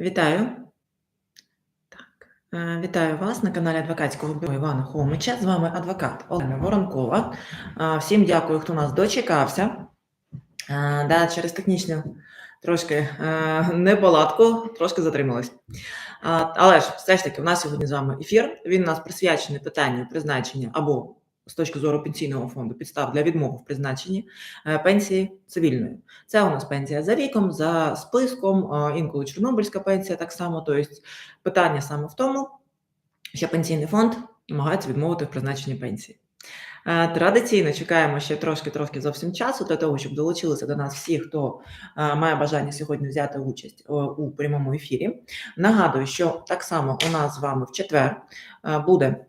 Вітаю. Так, е, вітаю вас на каналі Адвокатського бюро Івана Хомича. З вами адвокат Олена Воронкова. Е, Всім дякую, хто нас дочекався. Е, Да, через технічну трошки неполадку, трошки затрималась. Але ж все ж таки, у нас сьогодні з вами ефір. Він у нас присвячений питанню призначення або з точки зору пенсійного фонду підстав для відмови в призначенні е, пенсії цивільної. Це у нас пенсія за віком, за списком, е, інколи чорнобильська пенсія так само. Тобто питання саме в тому, що пенсійний фонд намагається відмовити в призначенні пенсії. Е, Традиційно чекаємо ще трошки-трошки зовсім часу для того, щоб долучилися до нас всі, хто має бажання сьогодні взяти участь у прямому ефірі. Нагадую, що так само у нас з вами в четвер буде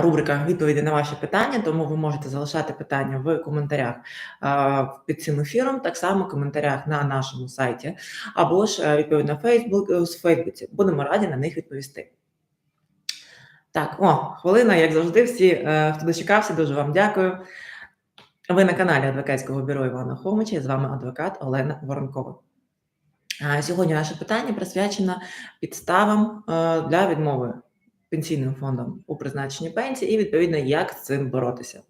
рубрика відповіді на ваші питання, тому ви можете залишати питання в коментарях е, під цим ефіром, так само в коментарях на нашому сайті, або ж е, відповідно Фейсбук в Фейсбуці. Будемо раді на них відповісти. Так, о, хвилина, як завжди, всі, е, хто дочекався, дуже вам дякую. Ви на каналі адвокатського бюро Івана Хомича, і з вами адвокат Олена Воронкова. Сьогодні наше питання присвячено підставам е, для відмови пенсійним фондом у призначенні пенсії і, відповідно, як з цим боротися.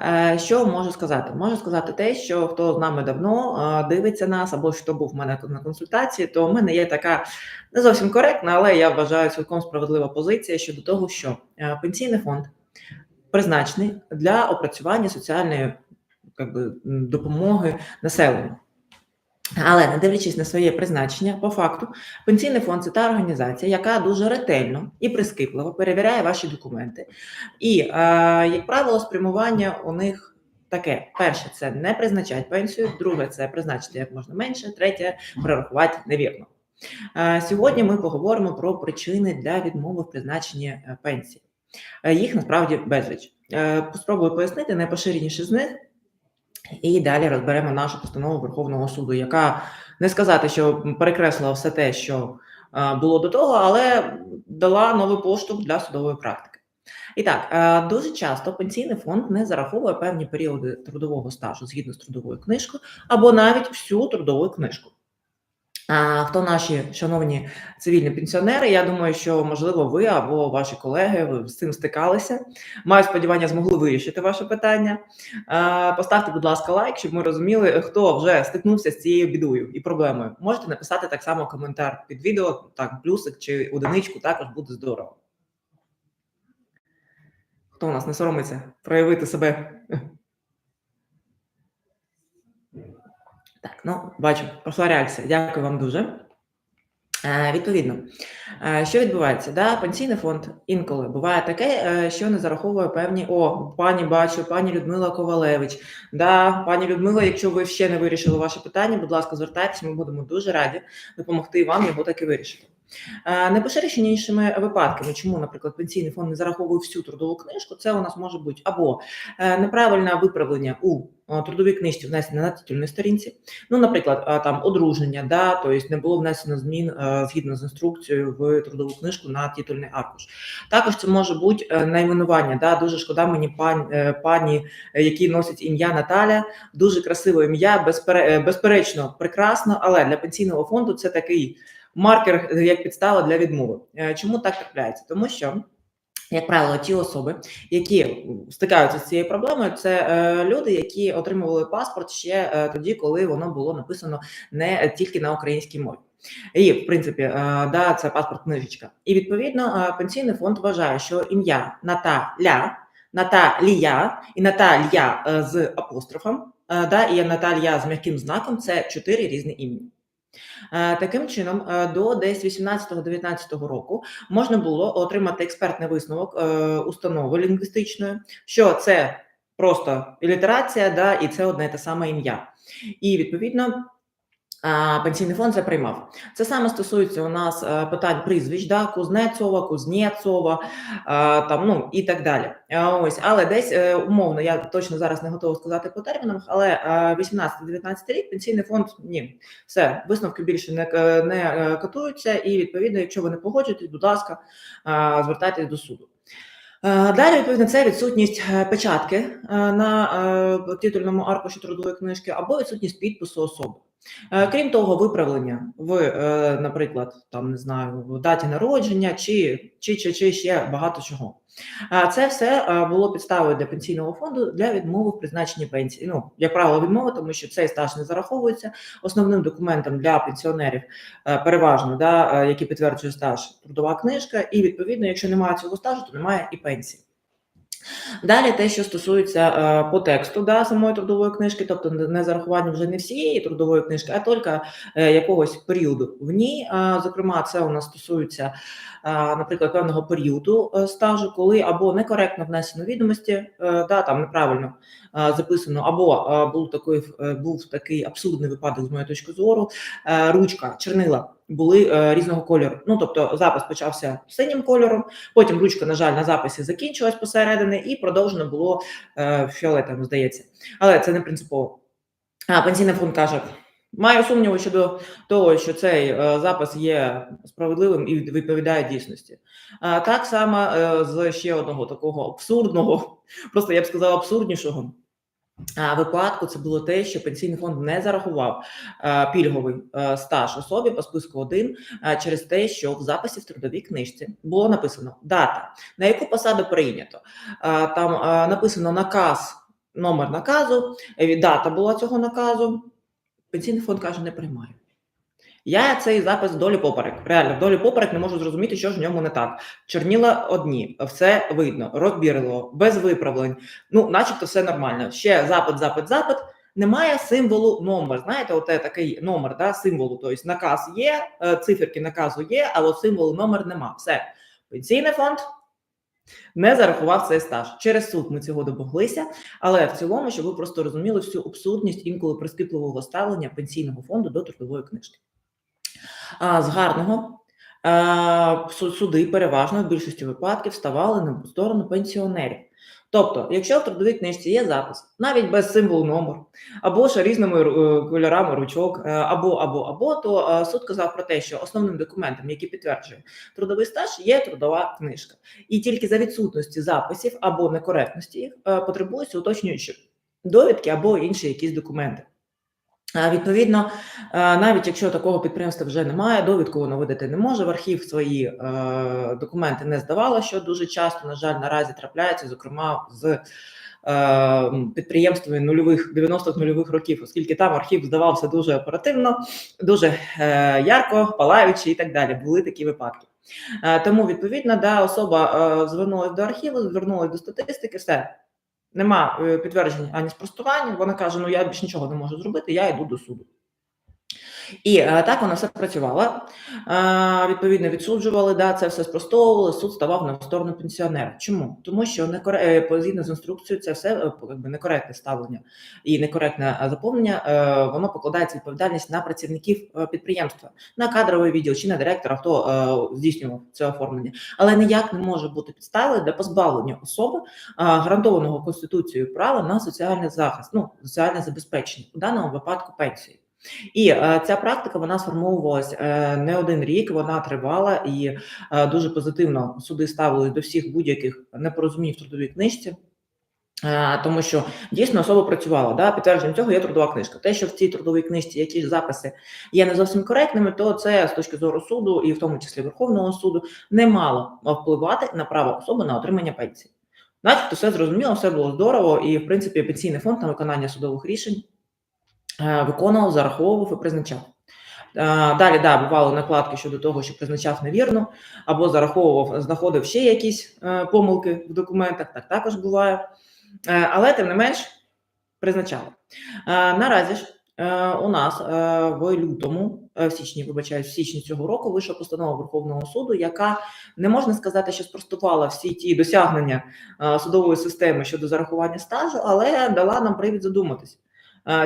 Е, Що можу сказати? Можу сказати те, що хто з нами давно е, дивиться нас, або хто був в мене на консультації, то в мене є така не зовсім коректна, але я вважаю цілком справедлива позиція щодо того, що е, пенсійний фонд призначений для опрацювання соціальної би, допомоги населенню. Але не дивлячись на своє призначення, по факту, пенсійний фонд це та організація, яка дуже ретельно і прискіпливо перевіряє ваші документи. І, е, як правило, спрямування у них таке: перше, це не призначати пенсію, друге, це призначити як можна менше, третє перерахувати невірно. Е, Сьогодні ми поговоримо про причини для відмови в призначенні е, пенсії. Е, Їх насправді безліч. Спробую пояснити найпоширеніші з них. І далі розберемо нашу постанову Верховного суду, яка не сказати, що перекреслила все те, що е, було до того, але дала новий поштовх для судової практики. І так, е, дуже часто пенсійний фонд не зараховує певні періоди трудового стажу згідно з трудовою книжкою, або навіть всю трудову книжку. Хто наші шановні цивільні пенсіонери? Я думаю, що можливо ви або ваші колеги ви з цим стикалися. Маю сподівання, змогли вирішити ваше питання. Поставте, будь ласка, лайк, щоб ми розуміли, хто вже стикнувся з цією бідою і проблемою. Можете написати так само коментар під відео, так, плюсик чи одиничку, також буде здорово. Хто у нас не соромиться проявити себе? Так, ну бачу, пройшла реакція. Дякую вам дуже. Е, відповідно, е, що відбувається? Да, пенсійний фонд інколи буває таке, е, що не зараховує певні о, пані бачу, пані Людмила Ковалевич. Да, пані Людмила, якщо ви ще не вирішили ваше питання, будь ласка, звертайтеся, ми будемо дуже раді допомогти вам його таки вирішити. Найпоширенішими випадками, чому, наприклад, пенсійний фонд не зараховує всю трудову книжку, це у нас може бути або е, неправильне виправлення у е, трудовій книжці внесене на титульній сторінці. Ну, наприклад, е, там одруження, да, тобто не було внесено змін згідно з інструкцією в трудову книжку на титульний аркуш. Також це може бути найменування. Да, дуже шкода мені пан, пані, е, які носять ім'я Наталя, дуже красиве ім'я, безпере, безперечно, прекрасно, але для пенсійного фонду це такий маркер е, як підстава для відмови. Е, Чому так трапляється? Тому що. Як правило, ті особи, які стикаються з цією проблемою, це е, люди, які отримували паспорт ще тоді, коли воно було написано не тільки на українській мові. І, в принципі, да, це паспорт книжечка. І відповідно пенсійний фонд вважає, що ім'я Наталя, Наталія і Наталія з апострофом, да, і Наталія з м'яким знаком це чотири різні імені. Е, Таким чином, е, до десь 18-19 року можна було отримати експертний висновок е, установи лінгвістичної, що це просто ілітерація, да, і це одне те саме ім'я. І відповідно. А, Пенсійний фонд це приймав. Це саме стосується у нас е, питань прізвищ, да, Кузнецова, Кузнєцова, е, там, ну і так далі. Е, Ось, але десь е, умовно, я точно зараз не готова сказати по термінам, але е, 18-19 рік пенсійний фонд ні, все, висновки більше не, не е, катуються, і відповідно, якщо ви не погоджуєтесь, будь ласка, е, звертайтесь до суду. Е, Далі, відповідно, це відсутність е, печатки е, на е, титульному аркуші трудової книжки або відсутність підпису особи. Е, Крім того, виправлення в, е, наприклад, там не знаю, в даті народження чи, чи, чи, чи ще багато чого. А Це все е, було підставою для пенсійного фонду для відмови в призначенні пенсії. Ну, як правило, відмови, тому що цей стаж не зараховується. Основним документом для пенсіонерів е, переважно, да, е, які підтверджує стаж, трудова книжка, і відповідно, якщо немає цього стажу, то немає і пенсії. Далі те, що стосується е, по тексту да, самої трудової книжки, тобто не зарахування вже не всієї трудової книжки, а тільки е, якогось періоду в ній. Е, зокрема, це у нас стосується, наприклад, певного періоду стажу, коли або некоректно внесено відомості, да, там неправильно записано, або був такий, був такий абсурдний випадок з моєї точки зору. Ручка, чернила були е, різного кольору. Ну тобто запис почався синім кольором, потім ручка, на жаль, на записі закінчилась посередині і продовжено було е, фіолетовим, здається. Але це не принципово. А пенсійний фонд каже: маю сумніви щодо того, що цей е, запис є справедливим і відповідає дійсності. Так само е, з ще одного такого абсурдного, просто я б сказала, абсурднішого. Випадку це було те, що пенсійний фонд не зарахував е, пільговий е, стаж особі по списку 1 е, через те, що в записі в трудовій книжці було написано дата, на яку посаду прийнято. Там написано наказ, номер наказу, дата була цього наказу. Пенсійний фонд каже, не приймає. Я цей запис долі поперек. Реально, долі поперек не можу зрозуміти, що ж в ньому не так. Чорніла одні, все видно, розбірло, без виправлень. Ну, начебто, все нормально. Ще запит, запит, запит. Немає символу номер. Знаєте, от такий номер, да, символу. Тобто наказ є, е, циферки наказу є, але символу номер нема. Все. Пенсійний фонд не зарахував цей стаж. Через суд ми цього домоглися, але в цілому, щоб ви просто розуміли всю абсурдність інколи прискіпливого ставлення пенсійного фонду до трудової книжки. З гарного суди переважно в більшості випадків ставали на сторону пенсіонерів. Тобто, якщо в трудовій книжці є запис, навіть без символу номер, або ж різними е, кольорами ручок, е, або або або, то е, суд казав про те, що основним документом, який підтверджує трудовий стаж, є трудова книжка, і тільки за відсутності записів або некоректності їх потребуються уточнюючі довідки або інші якісь документи. Відповідно, навіть якщо такого підприємства вже немає, довідку воно видати не може. В архів свої е, документи не здавало, що дуже часто, на жаль, наразі трапляється, зокрема з е, підприємствами нульових 90-х нульових років, оскільки там архів здавався дуже оперативно, дуже е, ярко, палаючи і так далі. Були такі випадки. Тому, відповідно, да, особа звернулася до архіву, звернулася до статистики, все. Нема е, підтверджень ані спростування. Вона каже: Ну я більш нічого не можу зробити, я йду до суду. І е, так вона все працювала. Е, відповідно, відсуджували, да, це все спростовували. Суд ставав на сторону пенсіонера. Чому? Тому що некоре... е, згідно з інструкцією, це все якби, некоректне ставлення і некоректне заповнення. Воно покладається відповідальність на працівників підприємства, на кадровий відділ чи на директора, хто здійснював це оформлення. Але ніяк не може бути підставою для позбавлення особи гарантованого конституцією права на соціальний захист, ну соціальне забезпечення у даному випадку пенсії. І е, ця практика вона сформовувалась е, не один рік, вона тривала і е, дуже позитивно суди ставились до всіх будь-яких непорозумінь в трудовій книжці. Е, Тому що дійсно особа працювала. Да? Підтвердженням цього є трудова книжка. Те, що в цій трудовій книжці якісь записи є не зовсім коректними, то це з точки зору суду, і в тому числі Верховного суду, не мало впливати на право особи на отримання пенсії. Начебто все зрозуміло, все було здорово, і в принципі пенсійний фонд на виконання судових рішень виконував, зараховував і призначав. Е, Далі, да, бували накладки щодо того, що призначав невірно, або зараховував, знаходив ще якісь е, помилки в документах, так також буває. Е, Але тим не менш призначали. Е, Наразі ж е, у нас е, в лютому, е, в січні, вибачаюсь, в січні цього року вийшла постанова Верховного суду, яка не можна сказати, що спростувала всі ті досягнення е, судової системи щодо зарахування стажу, але дала нам привід задуматись.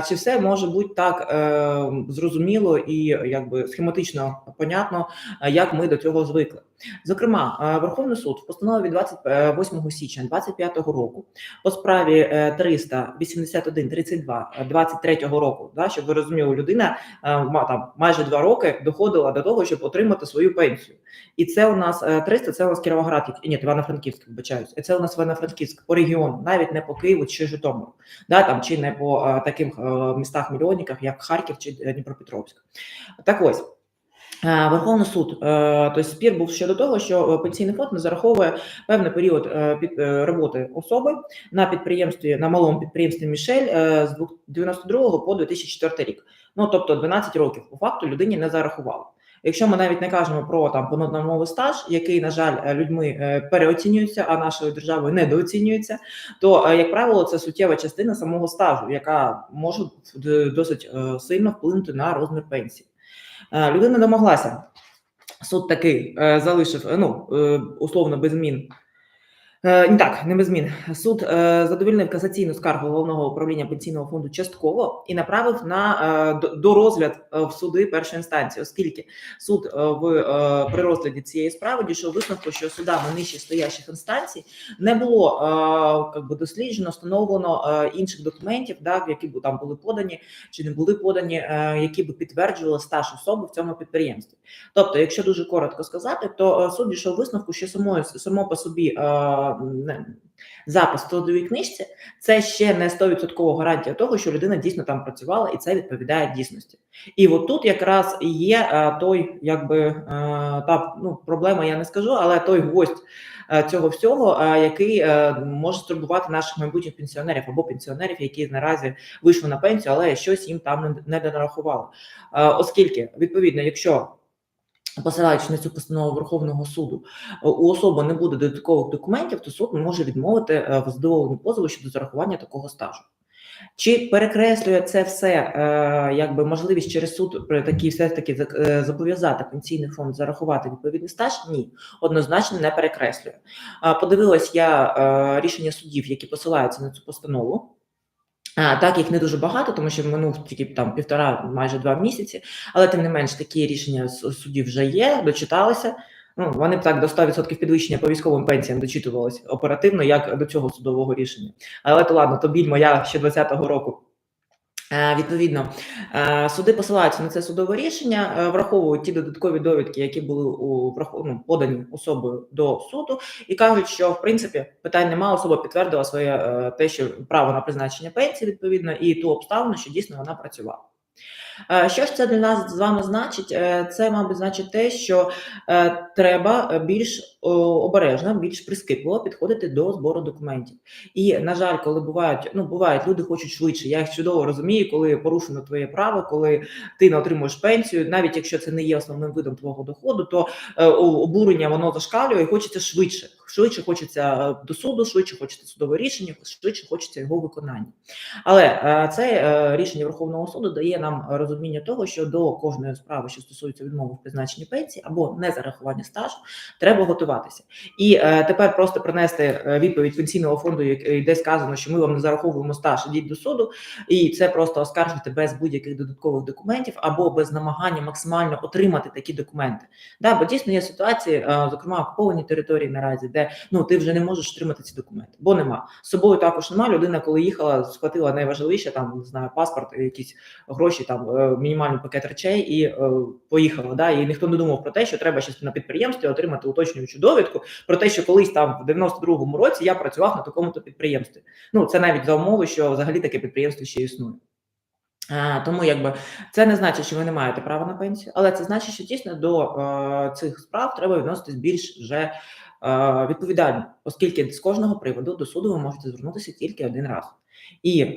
Чи все може бути так е, зрозуміло і якби схематично понятно, е, як ми до цього звикли? Зокрема, е, Верховний суд в постанові 28 січня 2025 року по справі е, 381 32 23 року, да, щоб ви розуміли, людина е, там майже два роки доходила до того, щоб отримати свою пенсію. І це у нас е, 300, це у нас Кіровоград, ні, Івано-Франківськ, вибачаюсь. Це у нас Івано-Франківськ по регіону, навіть не по Києву чи Житомиру, да, там, чи не по е, таких е, містах-мільйонниках, як Харків чи е, Дніпропетровськ. Так ось. Е, Верховний суд, е, тобто спір був щодо того, що е, пенсійний фонд не зараховує певний період під роботи особи на підприємстві на малому підприємстві Мішель з 92 по 2004 рік. Ну тобто 12 років по факту людині не зарахували. Якщо ми навіть не кажемо про там понаднормовий стаж, який, на жаль, людьми переоцінюється, а нашою державою недооцінюється, то як правило це суттєва частина самого стажу, яка може досить сильно вплинути на розмір пенсії. Е, Людина домоглася. Суд такий е, залишив, е, ну, условно, без змін. Е, так, не без змін. Суд е, задовольнив касаційну скаргу головного управління пенсійного фонду частково і направив на е, до- розгляд е, в суди першої інстанції, оскільки суд е, в е, при розгляді цієї справи дійшов висновку, що судами нижче стоящих інстанцій не було е, как би досліджено, встановлено е, інших документів, да, які б там були подані чи не були подані, е, які би підтверджували стаж особи в цьому підприємстві. Тобто, якщо дуже коротко сказати, то е, суд дійшов висновку, що самою само по собі е, запис в трудовій книжці це ще не 100% гарантія того, що людина дійсно там працювала, і це відповідає дійсності. І от тут якраз є е, той, якби е, та ну проблема, я не скажу, але той гвоздь е, цього всього, який може стурбувати наших майбутніх пенсіонерів або пенсіонерів, які наразі вийшли на пенсію, але щось їм там не, донарахували. Оскільки відповідно, якщо Посилаючись на цю постанову Верховного суду, е, у особи не буде додаткових документів, то суд може відмовити е, в задоволенні позову щодо зарахування такого стажу. Чи перекреслює це все е, якби можливість через суд при такій все ж таки зобов'язати пенсійний фонд зарахувати відповідний стаж? Ні, однозначно не перекреслює. Подивилась я рішення судів, які посилаються на цю постанову. Так, їх не дуже багато, тому що минув тільки там півтора, майже два місяці, але тим не менш такі рішення судів вже є, дочиталися. Ну, вони б так до 100% підвищення по військовим пенсіям дочитувалися оперативно, як до цього судового рішення. Але то ладно, то біль моя ще 20-го року. Е, Відповідно, е, суди посилаються на це судове рішення, е, враховують ті додаткові довідки, які були у ну, подані особою до суду, і кажуть, що в принципі питань немає, особа підтвердила своє те, що право на призначення пенсії відповідно, і ту обставину, що дійсно вона працювала. Е, Що ж це для нас з вами значить? Е, Це, мабуть, значить те, що е, треба більш обережно, більш прискіпливо підходити до збору документів. І на жаль, коли бувають, ну бувають, люди хочуть швидше. Я їх чудово розумію, коли порушено твоє право, коли ти не отримуєш пенсію, навіть якщо це не є основним видом твого доходу, то обурення воно зашкалює і хочеться швидше. Швидше хочеться е, до суду, швидше хочеться судове рішення, швидше хочеться його виконання. Але е, це е, рішення Верховного суду дає нам розуміння того, що до кожної справи, що стосується відмови в призначенні пенсії або незарахування стажу, треба готуватися. І тепер просто принести відповідь пенсійного фонду, де сказано, що ми вам не зараховуємо стаж, ідіть до суду, і це просто оскаржити без будь-яких додаткових документів або без намагання максимально отримати такі документи. Да, бо дійсно є ситуації, зокрема окуповані території наразі, де ну ти вже не можеш отримати ці документи, бо нема. З собою також нема. Людина, коли їхала, схватила найважливіше, там не знаю, паспорт, якісь гроші, там е, мінімальний пакет речей і е, поїхала. Да, і ніхто не думав про те, що треба щось на підприємстві отримати уточнюючу довідку про те, що колись там в 92-му році я працював на такому-то підприємстві. Ну це навіть за умови, що взагалі таке підприємство ще існує. А, тому якби це не значить, що ви не маєте права на пенсію, але це значить, що дійсно до е, цих справ треба відноситись більш вже відповідально, оскільки з кожного приводу до суду ви можете звернутися тільки один раз. І е,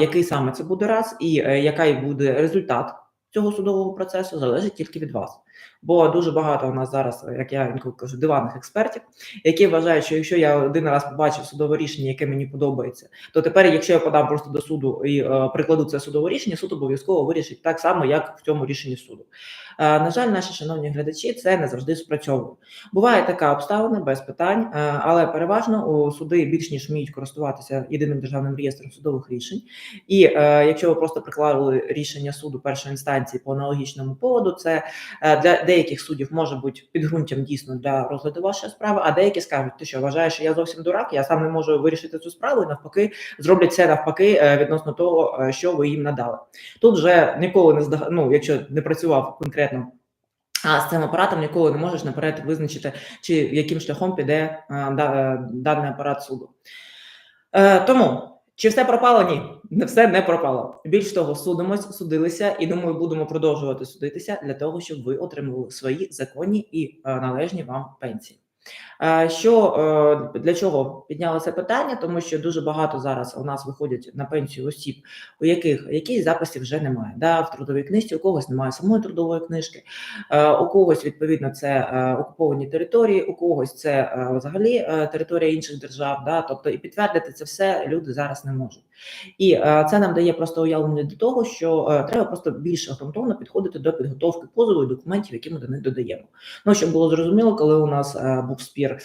який саме це буде раз, і е, який буде результат цього судового процесу, залежить тільки від вас. Бо дуже багато у нас зараз, як я інколи кажу, диванних експертів, які вважають, що якщо я один раз побачив судове рішення, яке мені подобається, то тепер, якщо я подам просто до суду і е, прикладу це судове рішення, суд обов'язково вирішить так само, як в цьому рішенні суду. На жаль, наші шановні глядачі, це не завжди спрацьовує. Буває така обставина без питань, але переважно у суди більш ніж вміють користуватися єдиним державним реєстром судових рішень. І е, якщо ви просто приклали рішення суду першої інстанції по аналогічному поводу, це е, для деяких суддів може бути підґрунтям дійсно для розгляду вашої справи, а деякі скажуть, ти що вважаєш, що я зовсім дурак, я сам не можу вирішити цю справу, і навпаки, зроблять це навпаки е, відносно того, що ви їм надали. Тут вже ніколи не здага... ну, якщо не працював конкретно. А з цим апаратом ніколи не можеш наперед визначити, чи яким шляхом піде е, да- е, даний апарат суду. Е, тому чи все пропало? Ні, не все не пропало. Більш того, судимось, судилися, і думаю, будемо продовжувати судитися для того, щоб ви отримували свої законні і е, належні вам пенсії. Е, Що е, для чого підняли це питання? Тому що дуже багато зараз у нас виходять на пенсію осіб, у яких якісь записів вже немає. Да, в трудовій книжці у когось немає самої трудової книжки, е, у когось відповідно це окуповані території, у когось це взагалі територія інших держав. Да, тобто і підтвердити це все люди зараз не можуть. І е, це нам дає просто уявлення до того, що е, треба просто більш ґрунтовно підходити до підготовки позову і документів, які ми до них додаємо. Ну щоб було зрозуміло, коли у нас е, був спір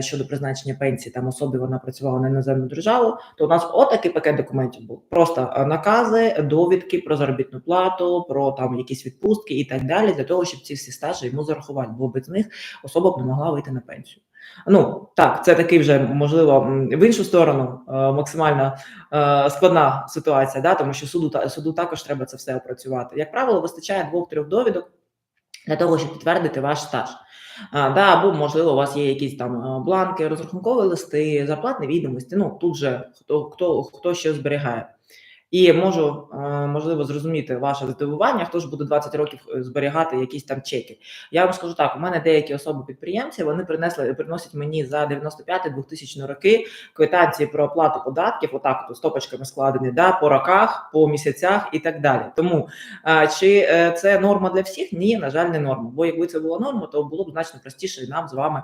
щодо призначення пенсії, там особі вона працювала на іноземну державу, то у нас отакий пакет документів був. Просто накази, довідки про заробітну плату, про там якісь відпустки і так далі, для того, щоб ці всі стажі йому зарахувати, бо без них особа б не могла вийти на пенсію. Ну так, це такий вже можливо в іншу сторону е, максимально е, складна ситуація, да, тому що суду та суду також треба це все опрацювати. Як правило, вистачає двох-трьох довідок для того, щоб підтвердити ваш стаж. А, да, або, можливо, у вас є якісь там е, бланки, розрахункові листи, зарплатні відомості. Ну тут же хто хто хто що зберігає. І можу е, можливо зрозуміти ваше здивування, хто ж буде 20 років е, зберігати якісь там чеки. Я вам скажу так: у мене деякі особи підприємці вони принесли приносять мені за 95-2000 роки квитанції про оплату податків, отак от стопочками складені, да, по роках, по місяцях і так далі. Тому е, чи це норма для всіх? Ні, на жаль, не норма. Бо якби це була норма, то було б значно простіше нам з вами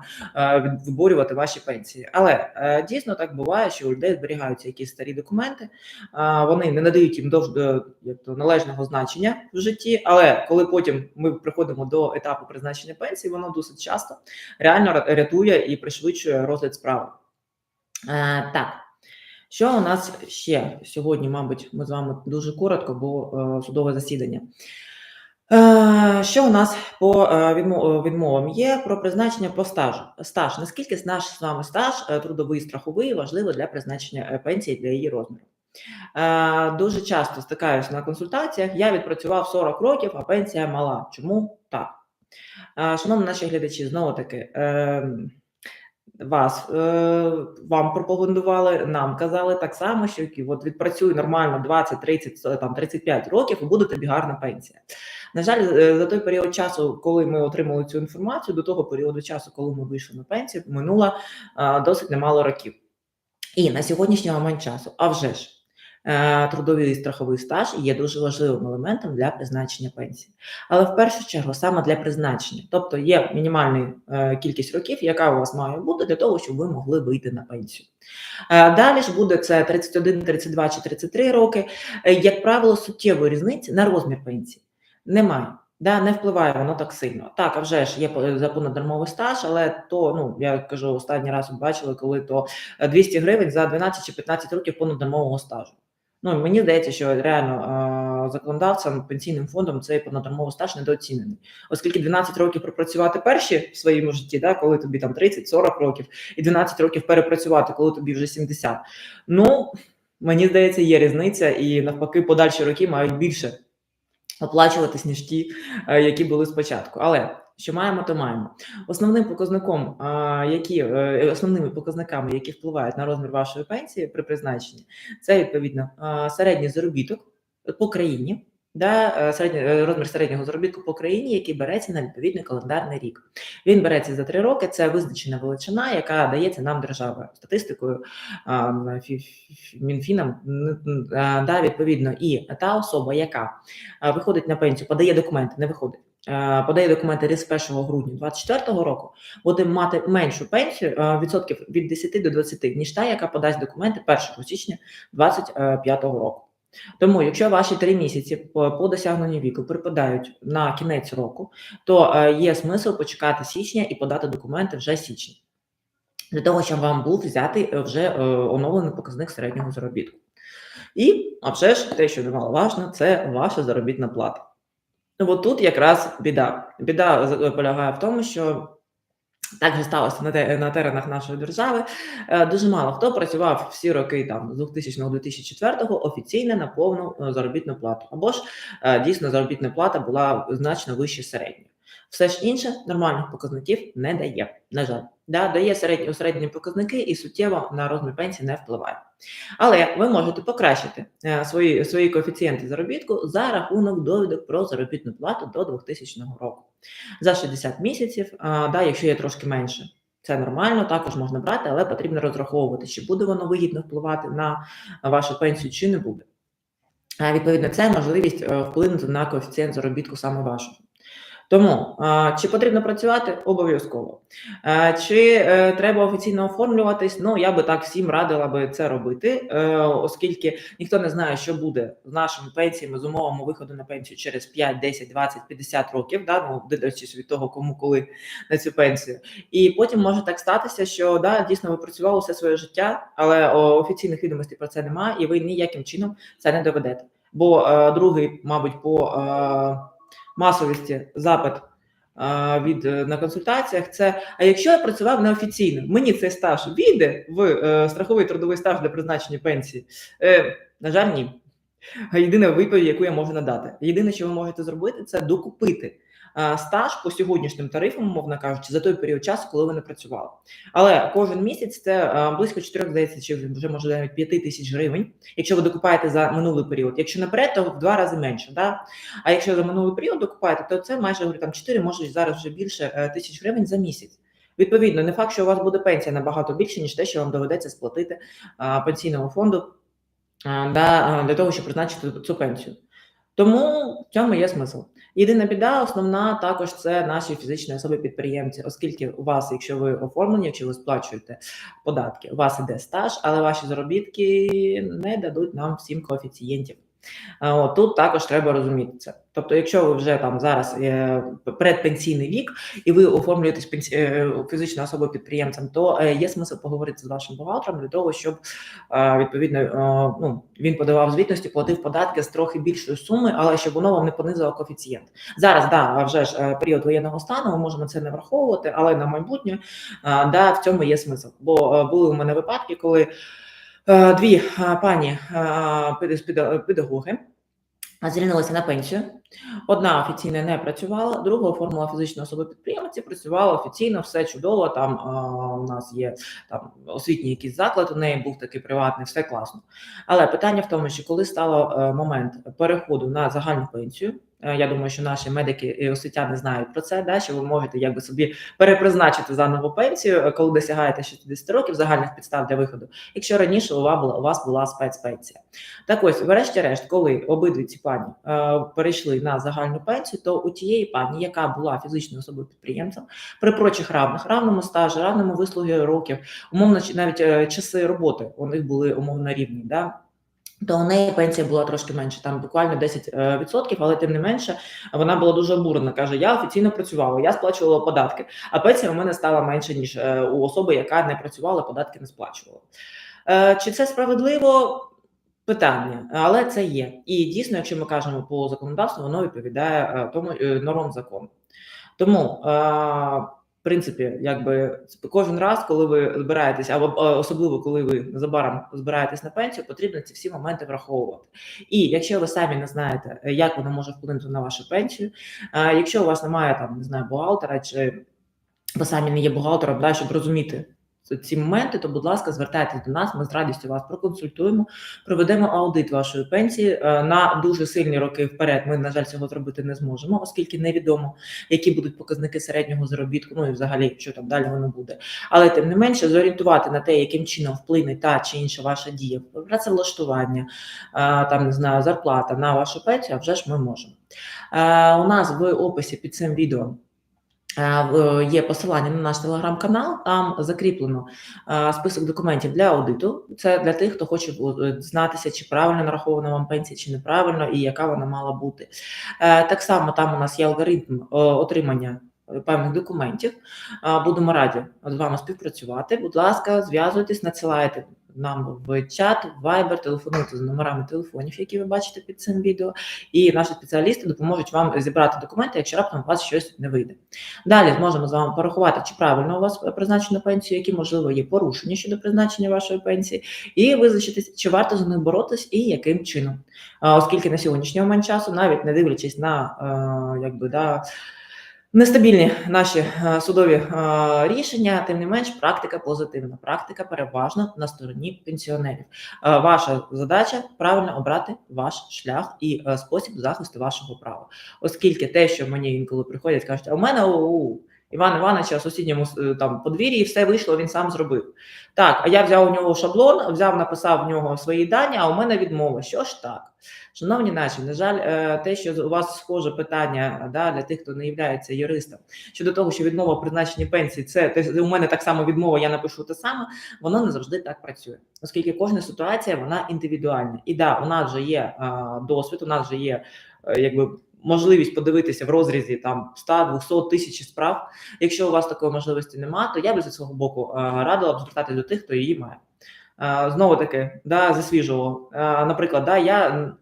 виборювати ваші пенсії. Але дійсно так буває, що у людей зберігаються якісь старі документи, вони не надають їм дов, як то, належного значення в житті. Але коли потім ми приходимо до етапу призначення пенсії, воно досить часто реально рятує і пришвидшує розгляд справи. Е, так. Що у нас ще сьогодні, мабуть, ми з вами дуже коротко, бо е, судове засідання. Е, що у нас по е, відмо- е, відмовам є про призначення по стажу? Стаж. Наскільки наш з вами стаж е, трудовий страховий важливо для призначення е, пенсії для її розміру? Е, дуже часто стикаюся на консультаціях. Я відпрацював 40 років, а пенсія мала. Чому так? Е, шановні наші глядачі, знову таки. Е, вас вам пропагандували, нам казали так само, що от відпрацюй нормально 20, 30, там 35 років, і буде тобі гарна пенсія. На жаль, за той період часу, коли ми отримали цю інформацію, до того періоду часу, коли ми вийшли на пенсію, минуло досить немало років. І на сьогоднішній момент часу, а вже ж. Е, Трудовий і страховий стаж є дуже важливим елементом для призначення пенсії, але в першу чергу саме для призначення, тобто є мінімальна е, кількість років, яка у вас має бути для того, щоб ви могли вийти на пенсію. Е, Далі ж буде це 31, 32 чи 33 роки. Як правило, суттєвої різниці на розмір пенсії немає. Да, не впливає воно так сильно. Так, а вже ж є за понаднормовий стаж, але то, ну я кажу, останній раз бачили, коли то е, 200 гривень за 12 чи 15 років понаднормового стажу. Ну мені здається, що реально е, законодавцям, пенсійним фондом цей понаднормовий стаж недооцінений, оскільки 12 років пропрацювати перші в своєму житті, да, коли тобі там 30-40 років, і 12 років перепрацювати, коли тобі вже 70. Ну мені здається, є різниця, і навпаки, подальші роки мають більше оплачуватись, ніж ті, е, які були спочатку. Але що маємо, то маємо. Основним показником, які е, основними показниками, які впливають на розмір вашої пенсії при призначенні, це відповідно середній заробіток по країні. Да, е, середній е, розмір середнього заробітку по країні, який береться на відповідний календарний рік. Він береться за три роки. Це визначена величина, яка дається нам державою статистикою Мінфіном. Да, відповідно, і та особа, яка виходить на пенсію, подає документи, не виходить. А, Подає документи з 1 грудня 2024 року, буде мати меншу пенсію відсотків від 10 до 20, ніж та, яка подасть документи 1 січня 2025 року. Тому, якщо ваші три місяці по, досягненню віку припадають на кінець року, то е, є смисл почекати січня і подати документи вже січні. Для того, щоб вам був взятий е, вже е, оновлений показник середнього заробітку. І, а вже ж, те, що немаловажно, це ваша заробітна плата. Ну, от тут якраз біда. Біда з- полягає в тому, що так же сталося на, те, на теренах нашої держави. Е, Дуже мало хто працював всі роки там з 2000 до 2004 офіційно на повну е, заробітну плату. Або ж е, дійсно заробітна плата була значно вище середньої. Все ж інше нормальних показників не дає. На жаль, да, дає середні середні показники і суттєво на розмір пенсії не впливає. Але ви можете покращити е, свої, свої коефіцієнти заробітку за рахунок довідок про заробітну плату до 2000 року. За 60 місяців, да, якщо є трошки менше, це нормально, також можна брати, але потрібно розраховувати, чи буде воно вигідно впливати на вашу пенсію, чи не буде. Відповідно, це можливість е, вплинути на коефіцієнт заробітку саме вашого. Тому чи потрібно працювати? Обов'язково. Чи е, треба офіційно оформлюватись? Ну, я би так всім радила би це робити, е, оскільки ніхто не знає, що буде з нашими пенсіями, з умовами виходу на пенсію через 5, 10, 20, 50 років, да, ну, дивлячись від того, кому коли на цю пенсію. І потім може так статися, що да, дійсно ви працювали все своє життя, але офіційних відомостей про це немає, і ви ніяким чином це не доведете. Бо е, другий, мабуть, по масовості запит від е, на консультаціях це а якщо я працював неофіційно, мені цей стаж війде в е, страховий трудовий стаж для призначення пенсії? Е, на жаль, ні. Єдина відповідь, яку я можу надати. Єдине, що ви можете зробити, це докупити стаж по сьогоднішнім тарифам, умовно кажучи, за той період часу, коли ви не працювали. Але кожен місяць це е, близько 4, здається, чи вже може навіть 5 тисяч гривень, якщо ви докупаєте за минулий період. Якщо наперед, то в два рази менше. Да? А якщо за минулий період докупаєте, то це майже говорю, там 4, може зараз вже більше е, тисяч гривень за місяць. Відповідно, не факт, що у вас буде пенсія набагато більше, ніж те, що вам доведеться сплатити пенсійному фонду для того, щоб призначити цю пенсію. Тому в цьому є смисл. Єдина біда, основна також це наші фізичні особи-підприємці, оскільки у вас, якщо ви оформлені, якщо ви сплачуєте податки, у вас іде стаж, але ваші заробітки не дадуть нам всім коефіцієнтів. А, От, тут також треба розуміти це. Тобто, якщо ви вже там зараз е, предпенсійний вік і ви оформлюєтесь пенсі... е, фізичною особою підприємцем, то е, є смисл поговорити з вашим бухгалтером для того, щоб е, відповідно е, ну, він подавав звітності, платив податки з трохи більшої суми, але щоб воно вам не понизило коефіцієнт. Зараз да, вже ж е, період воєнного стану, ми можемо це не враховувати, але на майбутнє е, да, в цьому є смисл. Бо е, були у мене випадки, коли е, дві е, пані е, пед- педа- педагоги звільнилися на пенсію. Одна офіційно не працювала, друга оформила фізичну особу підприємці, працювала офіційно, все чудово. Там у нас є там освітній якийсь заклад, у неї був такий приватний, все класно. Але питання в тому, що коли стало е, момент переходу на загальну пенсію, е, я думаю, що наші медики і освітяни знають про це, да, що ви можете якби собі перепризначити заново пенсію, е, коли досягаєте 60 років загальних підстав для виходу, якщо раніше у вас була у вас була спецпенсія. Так ось, врешті-решт, коли обидві ці пані е, перейшли на загальну пенсію, то у тієї пані, яка була фізичною особою підприємцем, при прочих равних, равному стажі, равному вислугі років, умовно навіть е, часи роботи у них були умовно рівні. Да? То у неї пенсія була трошки менше, там буквально 10%, відсотків, але тим не менше вона була дуже обурена. Каже: я офіційно працювала, я сплачувала податки, а пенсія у мене стала менше ніж е, у особи, яка не працювала, податки не сплачувала. Е, Чи це справедливо? Питання, але це є. І дійсно, якщо ми кажемо по законодавству, воно відповідає е, тому е, нормам закону. Тому, е, принципі, якби кожен раз, коли ви збираєтесь, або е, особливо коли ви незабаром збираєтесь на пенсію, потрібно ці всі моменти враховувати. І якщо ви самі не знаєте, е, як воно може вплинути на вашу пенсію, е, якщо у вас немає там не знаю бухгалтера, чи ви самі не є бухгалтером, да, щоб розуміти ці- моменти, то, будь ласка, звертайтесь до нас. Ми з радістю вас проконсультуємо, проведемо аудит вашої пенсії Е, на дуже сильні роки вперед. Ми, на жаль, цього зробити не зможемо, оскільки невідомо, які будуть показники середнього заробітку, ну і взагалі, що там далі воно буде. Але тим не менше, зорієнтувати на те, яким чином вплине та чи інша ваша дія, працевлаштування, е, там не знаю, зарплата на вашу пенсію, а вже ж ми можемо. Е, У нас в описі під цим відео. Е, Є посилання на наш телеграм-канал, там закріплено е, список документів для аудиту. Це для тих, хто хоче е, дізнатися, чи правильно нарахована вам пенсія, чи неправильно, і яка вона мала бути. Так само там у нас є алгоритм отримання певних документів. Будемо раді з вами співпрацювати. Будь ласка, зв'язуйтесь, надсилайте нам в чат, в Viber, телефонуйте за номерами телефонів, які ви бачите під цим відео, і наші спеціалісти допоможуть вам зібрати документи, якщо раптом у вас щось не вийде. Далі зможемо з вами порахувати, чи правильно у вас призначено пенсію, які можливо є порушення щодо призначення вашої пенсії, і визначитись, чи варто за них боротись і яким чином. Оскільки на сьогоднішній момент часу, навіть не дивлячись на е, якби да. Нестабільні наші е, судові е, рішення, тим не менш, практика позитивна. Практика переважно на стороні пенсіонерів. Е, Ваша задача правильно обрати ваш шлях і спосіб захисту вашого права, оскільки те, що мені інколи приходять, кажуть, а у мене у Івана Івановича в сусідньому е, там подвір'ї все вийшло, він сам зробив. Так, а я взяв у нього шаблон, взяв, написав в нього свої дані, а у мене відмова. Що ж так? Шановні наші, на жаль, е, те, що у вас схоже питання да, для тих, хто не є юристом, щодо того, що відмова призначення пенсії, це у мене так само відмова, я напишу те саме, воно не завжди так працює, оскільки кожна ситуація вона індивідуальна. І да, у нас вже є досвід, у нас вже є е, якби. Можливість подивитися в розрізі там 100, 200, тисяч справ. Якщо у вас такої можливості немає, то я би зі свого боку е, радила б звертати до тих, хто її має. Е, Знову таки, да, засвіжував. Е, Наприклад, да, я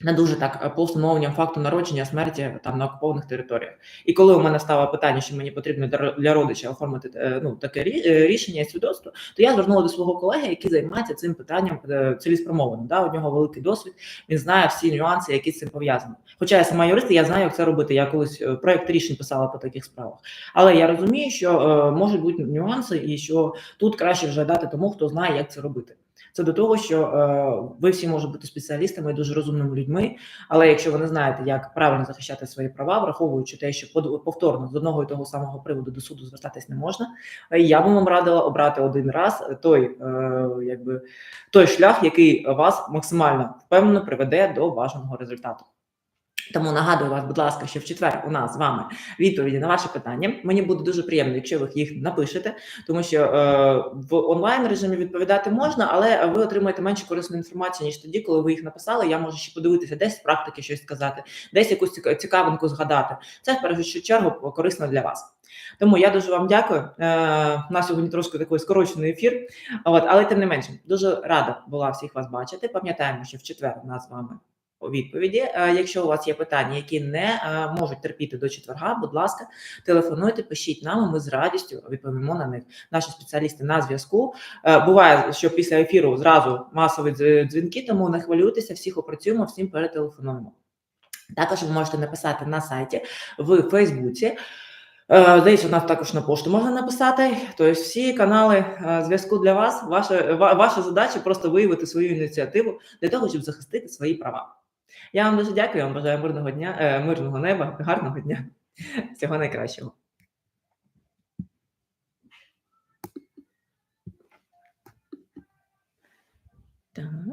не дуже так е, по встановленням факту народження смерті там на окупованих територіях. І коли у мене стало питання, що мені потрібно для- родича оформити е, ну таке е, рішення і свідоцтво, то я звернула до свого колеги, який займається цим питанням цілеспрямовано. Да, у нього великий досвід. Він знає всі нюанси, які з цим пов'язані. Хоча я сама юрист, я знаю, як це робити. Я колись проект рішень писала по таких справах. Але я розумію, що можуть бути нюанси, і що тут краще вже дати тому, хто знає, як це робити. Це до того, що е, ви всі можете бути спеціалістами і дуже розумними людьми, але якщо ви не знаєте, як правильно захищати свої права, враховуючи те, що повторно з одного і того самого приводу до суду звертатись не можна, е, я би вам радила обрати один раз той, е, якби той шлях, який вас максимально впевнено приведе до бажаного результату. Тому нагадую вас, будь ласка, що в четвер у нас з вами відповіді на ваші питання. Мені буде дуже приємно, якщо ви їх напишете, тому що е, в онлайн режимі відповідати можна, але ви отримаєте менше корисної інформації, ніж тоді, коли ви їх написали. Я можу ще подивитися, десь з практики щось сказати, десь якусь цікавинку згадати. Це в першу чергу корисно для вас. Тому я дуже вам дякую. Е, на сьогодні трошки такий скорочений ефір. От, але тим не менше, дуже рада була всіх вас бачити. Пам'ятаємо, що в четвер у нас з вами відповіді. Е, Якщо у вас є питання, які не е, можуть терпіти до четверга, будь ласка, телефонуйте, пишіть нам. Ми з радістю відповімо на них. Наші спеціалісти на зв'язку. Е, Буває, що після ефіру зразу масові дзвінки, тому не хвилюйтеся, всіх опрацюємо, всім перетелефонуємо. Також ви можете написати на сайті в Фейсбуці. Здається, у нас також на пошту можна написати. Тобто, всі канали зв'язку для вас. Ваша, ваша задача просто виявити свою ініціативу для того, щоб захистити свої права. Я вам дуже дякую. Вам бажаю мирного дня, е, мирного неба, гарного дня. Всього найкращого. Так.